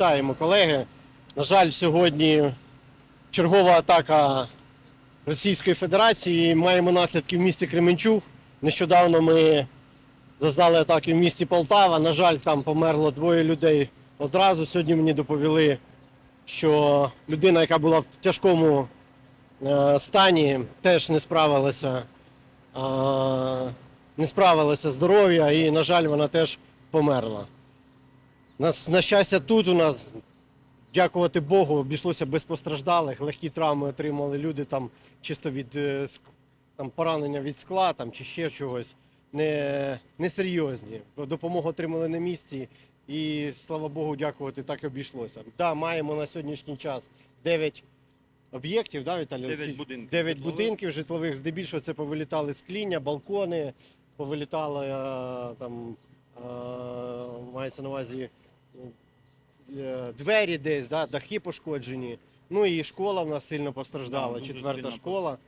Вітаємо, колеги. На жаль, сьогодні чергова атака Російської Федерації. Маємо наслідки в місті Кременчуг. Нещодавно ми зазнали атаки в місті Полтава. На жаль, там померло двоє людей одразу. Сьогодні мені доповіли, що людина, яка була в тяжкому е, стані, теж не справилася. е, Не справилася здоров'я і, на жаль, вона теж померла. Нас, на щастя, тут у нас, дякувати Богу, обійшлося без постраждалих. Легкі травми отримали люди там чисто від е, там, поранення від скла там, чи ще чогось. Не, не серйозні. Допомогу отримали на місці. І слава Богу, дякувати, так і обійшлося. Да, маємо на сьогоднішній час 9 об'єктів, да, Віталій? Дев'ять будинків Дев'ять житлових. будинків житлових, здебільшого це повилітали скління, балкони, повилітали е, там, е, мається на увазі двері десь, да, дахи пошкоджені. Ну і школа в нас сильно постраждала, Да, четверта школа.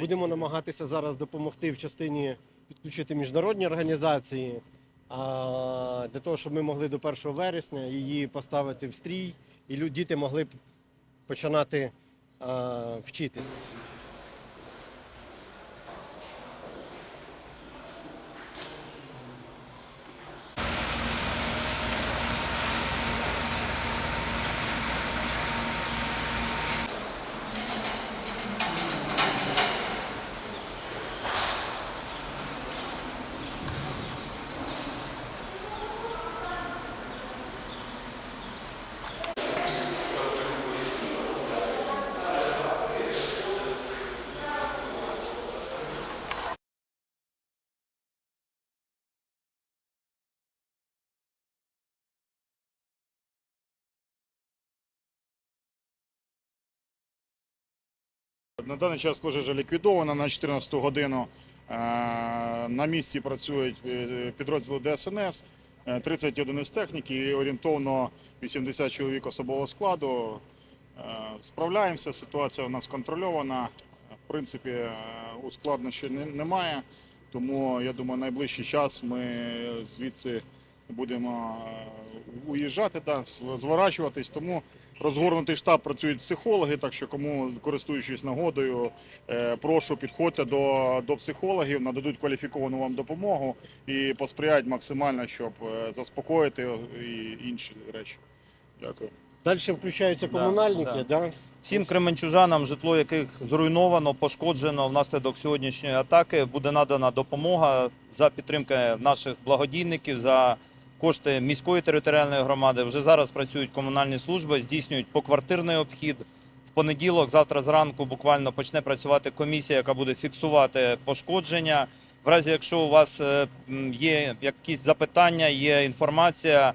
Будемо намагатися зараз допомогти в частині підключити міжнародні організації а, для того, щоб ми могли до 1 вересня її поставити в стрій, і діти могли б починати а, вчитись. На даний час пожежа ліквідована на 14 годину. Е, На місці працюють е, підрозділи ДСНС, е, 30 одиниць техніки і орієнтовно 80 чоловік особового складу. Е, Справляємося, ситуація у нас контрольована. В принципі, е, ускладнощів немає. Тому я думаю, найближчий час ми звідси будемо е, уїжджати, да, зворачуватись. Тому розгорнутий штаб працюють психологи, так що кому користуючись нагодою, е, прошу підходьте до, до психологів, нададуть кваліфіковану вам допомогу і посприяють максимально, щоб е, заспокоїти і інші речі. Дякую. Далі включаються Да, комунальники, да. Всім кременчужанам, житло яких зруйновано, пошкоджено внаслідок сьогоднішньої атаки, буде надана допомога за підтримки наших благодійників, за кошти міської територіальної громади. Вже зараз працюють комунальні служби, здійснюють поквартирний обхід. В понеділок, завтра зранку, буквально почне працювати комісія, яка буде фіксувати пошкодження. В разі, якщо у вас е, є якісь запитання, є інформація,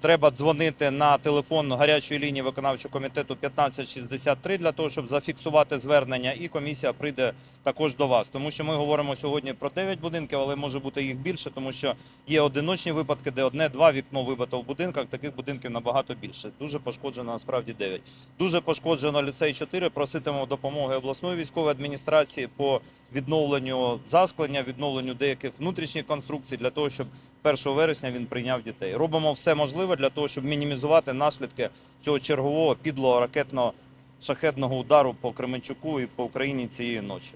Треба дзвонити на телефон гарячої лінії виконавчого комітету 1563 для того, щоб зафіксувати звернення, і комісія прийде також до вас. Тому що ми говоримо сьогодні про 9 будинків, але може бути їх більше, тому що є одиночні випадки, де одне-два вікно вибито в будинках. Таких будинків набагато більше. Дуже пошкоджено насправді 9. Дуже пошкоджено ліцей 4. Проситимемо допомоги обласної військової адміністрації по відновленню засклення, відновленню деяких внутрішніх конструкцій для того, щоб 1 вересня він прийняв дітей. Робимо все можливе для того, щоб мінімізувати наслідки цього чергового підлого ракетно-шахетного удару по Кременчуку і по Україні цієї ночі.